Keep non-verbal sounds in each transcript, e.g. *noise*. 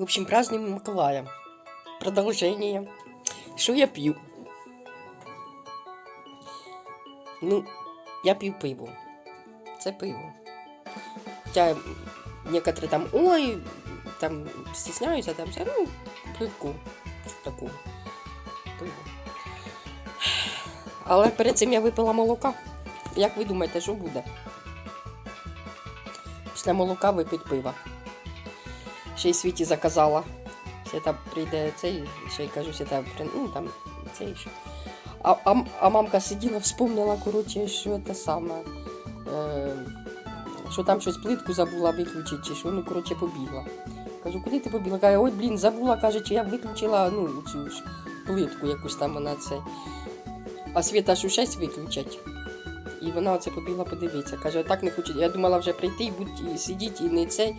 В общем, празднуем Миколая. Продолжение. Що я п'ю? Ну, я п'ю пиво. Це пиво. Хоча некоторі там, ой, там стісняються, там все, ну, пивку. Таку. Пиво. Але перед цим я випила молока. Як ви думаєте, що буде? Після молока випить пива. Ще й світі заказала. Свята прийде цей, ще й кажу, свята при... ну там цей ще. А, а, а мамка сиділа, вспомнила, коротше, що те саме. Е, що там щось плитку забула виключити, чи що, ну, коротше, побігла. Кажу, куди ти побігла? Каже, ой, блін, забула, каже, чи я виключила ну, цю ж плитку якусь там вона це. А Світа ж 6 виключать. І вона оце побігла подивитися. Каже, так не хочу. Я думала вже прийти і будь і сидіти, і не цей.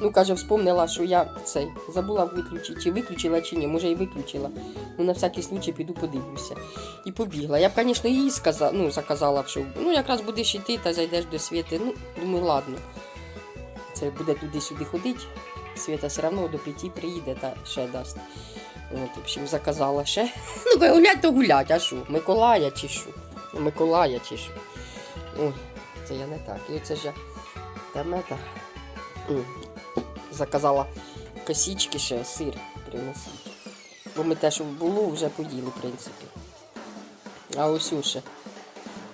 Ну, каже, вспомнила, що я цей забула виключити, чи виключила, чи ні, може і виключила. Ну, на всякий случай піду подивлюся. І побігла. Я б, звісно, їй сказала, ну, заказала, що ну, якраз будеш йти та зайдеш до Світи. Ну, думаю, ладно. Це буде туди-сюди ходити. Світа все одно до п'яті приїде та ще дасть. От, в общем, заказала ще. *laughs* Ну, гулять то гулять, а що? Миколая чи що? Миколая чи що? Ой, це я не так. І оце ж я там ета, м, заказала косички ще, сир принесуть. Бо ми те, що було, вже поїли, в принципі. А ось ще.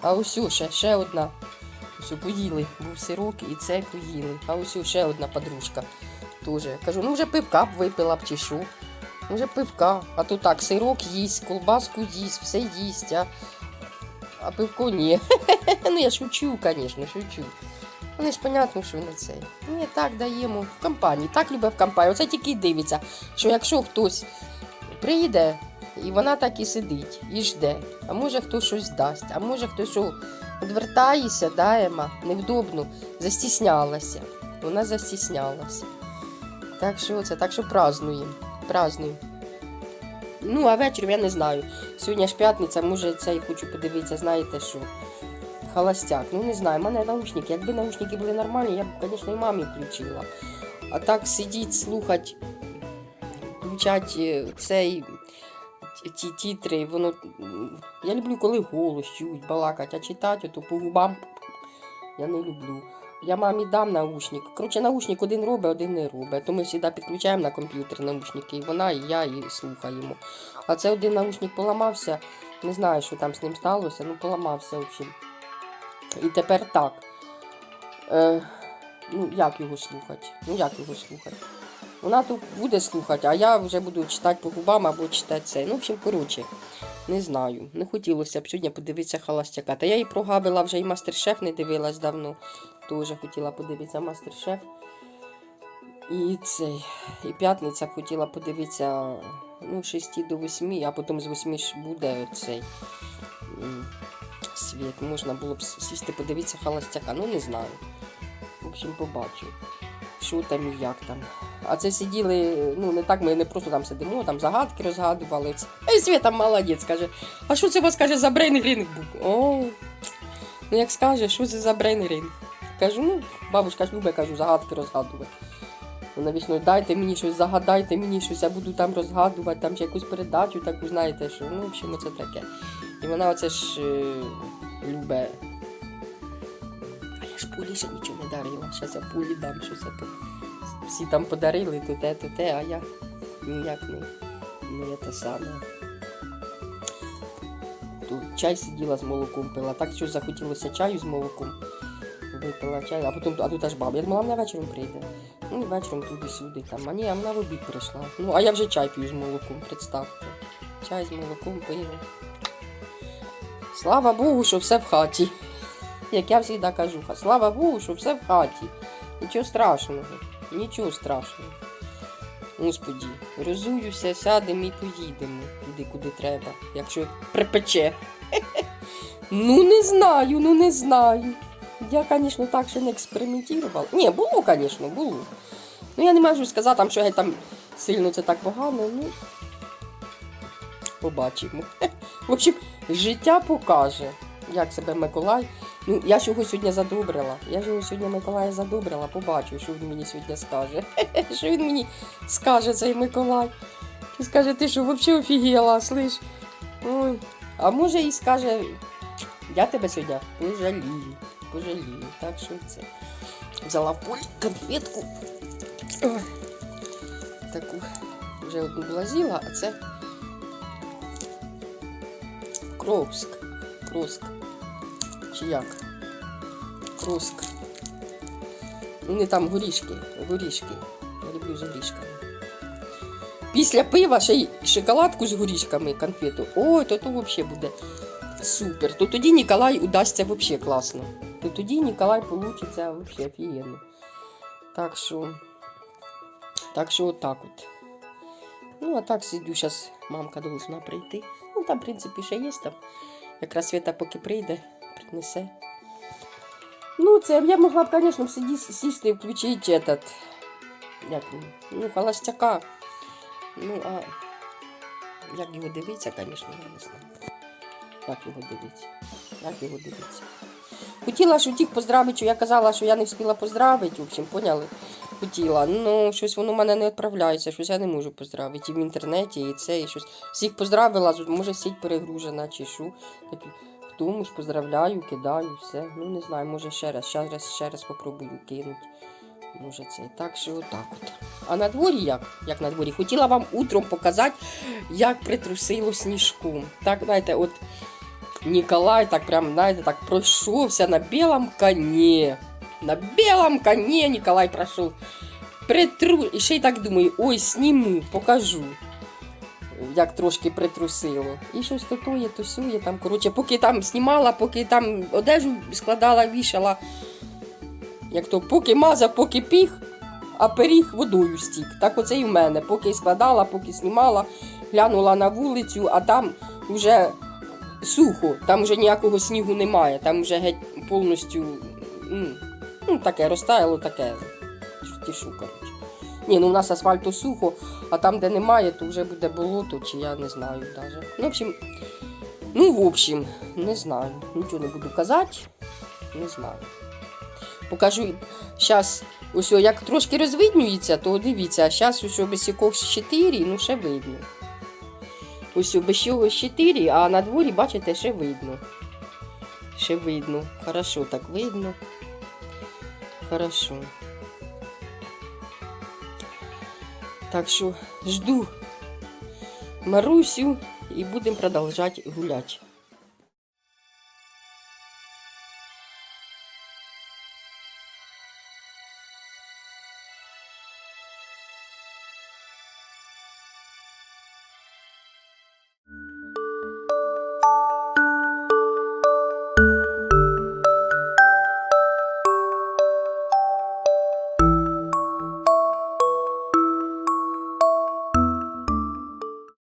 А ось ще, одна. Все, поїли. Був сирок і це поїли. А ось ще одна подружка. Тоже. Кажу, ну вже пивка б випила б чи що. Ну, Вже пивка. А то так, сирок їсть, колбаску їсть, все їсть, а, а пивко ні. *laughs* ну я шучу, звісно, шучу. Вони ж понятно, що не це. Ні, так даємо в компанії. Так любить в. Оце тільки й дивиться, що якщо хтось прийде, і вона так і сидить, і жде, а може хтось щось дасть, а може хтось що відвертається, да, Ема, невдобно, застіснялася. Вона застіснялася. Так що це, так що празднуємо. Празднуємо. Ну, а вечором я не знаю. Сьогодні ж п'ятниця, може цей хочу подивитися, знаєте що? Холостяк. Ну не знаю, в мене наушники. Якби наушники були нормальні, я б, звісно, і мамі включила. А так сидіть, слухати, включати цей ті- ті тітри, воно. Я люблю, коли голос чують, балакать, а читати то по губам я не люблю. Я мамі дам наушник. Коротше, наушник один робить, один не робить. То ми завжди підключаємо на комп'ютер наушники, і вона, і я, і слухаємо. А це один наушник поламався. Не знаю, що там з ним сталося, ну поламався, в. І тепер так. Е, ну, як його слухати? Ну, як його слухати? Вона тут буде слухати, а я вже буду читати по губам або читати це. Ну, в общем, коротше, не знаю. Не хотілося б сьогодні подивитися холостяка. Та я і прогавила вже і мастер-шеф не дивилась давно. Теж хотіла подивитися мастер-шеф. І цей. І п'ятниця хотіла подивитися ну, 6 до 8, а потім з 8 ж буде цей світ. Можна було б сісти, подивитися холостяка. Ну, не знаю. В общем, побачу. Що там і як там. А це сиділи, ну не так, ми не просто там сидимо, там загадки розгадували. І Свята молодець каже, а що це у вас каже за брейн-ринг був? О, ну як скаже, що це за брейн-ринг? Кажу, ну, бабушка ж любить, кажу, загадки розгадувати. Вона вічно, дайте мені щось, загадайте мені щось, я буду там розгадувати, там чи якусь передачу таку, знаєте, що ну, в общем, це таке. І вона оце ж е, любить. А я ж пулі ще нічого не дарила. Зараз я пулі дам щось. а то Всі там подарили то те, то те, а я ніяк не, не те саме. Тут чай сиділа з молоком пила. Так щось захотілося чаю з молоком. Випила чай, а потім а тут аж баба. Я думала, вона вечором прийде. Ну, і вечором туди-сюди там. А ні, а вона в обід прийшла. Ну, а я вже чай п'ю з молоком, представте. Чай з молоком пиво. Слава Богу, що все в хаті. Як я завжди кажу, слава Богу, що все в хаті. Нічого страшного, нічого страшного. Господі, розуюся, сядемо і поїдемо туди, куди треба, якщо припече. *laughs* Ну, не знаю, ну не знаю. Я, звісно, так ще не експериментувала. Ні, було, звісно, було. Ну, я не можу сказати, що геть там сильно це так погано, ну. Побачимо. *laughs* В общем, життя покаже, як себе Миколай Ну, я ж його сьогодні задобрила. Я ж його сьогодні Миколая задобрила, побачу, що він мені сьогодні скаже. *laughs* Що він мені скаже, цей Миколай. І скаже, ти що, взагалі офігела, слиш? Ой. А може і скаже, я тебе сьогодні пожалію, пожалію. Так що це. Взяла в полі конфетку. Ой. Таку вже одну влазила, а це Кровск. Кровск. Чи як? Кровск. Вони там горішки, горішки. Я люблю з горішками. Після пива ще й шоколадку з горішками, конфету. Ой, то то взагалі буде супер. То тоді Ніколай удасться взагалі класно. То тоді Ніколай получиться взагалі офігенно. Так що. Так що отак от. Ну, а так сидю, зараз мамка должна прийти. Ну, там, в принципі, ще є там. Якраз Свята поки прийде, принесе. Ну, це я могла б, звісно, сісти і включити этот, як, ну, холостяка. Ну, а як його дивиться, звісно, я не знаю. Як його дивиться? Як його дивиться? Хотіла ж утік поздравити, я казала, що я не встигла поздравити, в общем, поняли? Хотіла. Ну, щось воно в мене не відправляється, щось я не можу поздравити. І в інтернеті, і це, і щось. Всіх поздравила, може сіть перегружена, чи що. Так, комусь поздравляю, кидаю, все. Ну, не знаю, може ще раз, ще раз, ще раз попробую кинути. Може це. Так що отак от. А на дворі як? Як на дворі? Хотіла вам утром показати, як притрусило сніжком. Так, знаєте, от Ніколай так прям, знаєте, так пройшовся на білому коні. На білому коні Ніколай пройшов. Притру... І ще й так думаю, ой, сніму, покажу. Як трошки притрусило. І щось то тоє, то сює там. Коротше, поки там знімала, поки там одежу складала, вішала. Як то поки мазав, поки піг, а пиріг водою стік. Так оце і в мене. Поки складала, поки знімала, глянула на вулицю, а там вже сухо, там вже ніякого снігу немає, там вже геть повністю ну, ну, таке розтаяло, таке тішу, коротше. Ні, ну у нас асфальту сухо, а там, де немає, то вже буде болото, чи я не знаю навіть. Ну, в общем, ну, в общем, не знаю. Нічого не буду казати. Не знаю. Покажу зараз, ось як трошки розвиднюється, то дивіться, а зараз ось о, 4, ну ще видно. Ось без чогось 4, а на дворі, бачите, ще видно. Ще видно. Хорошо так видно. Хорошо. Так що жду Марусю і будемо продовжувати гуляти.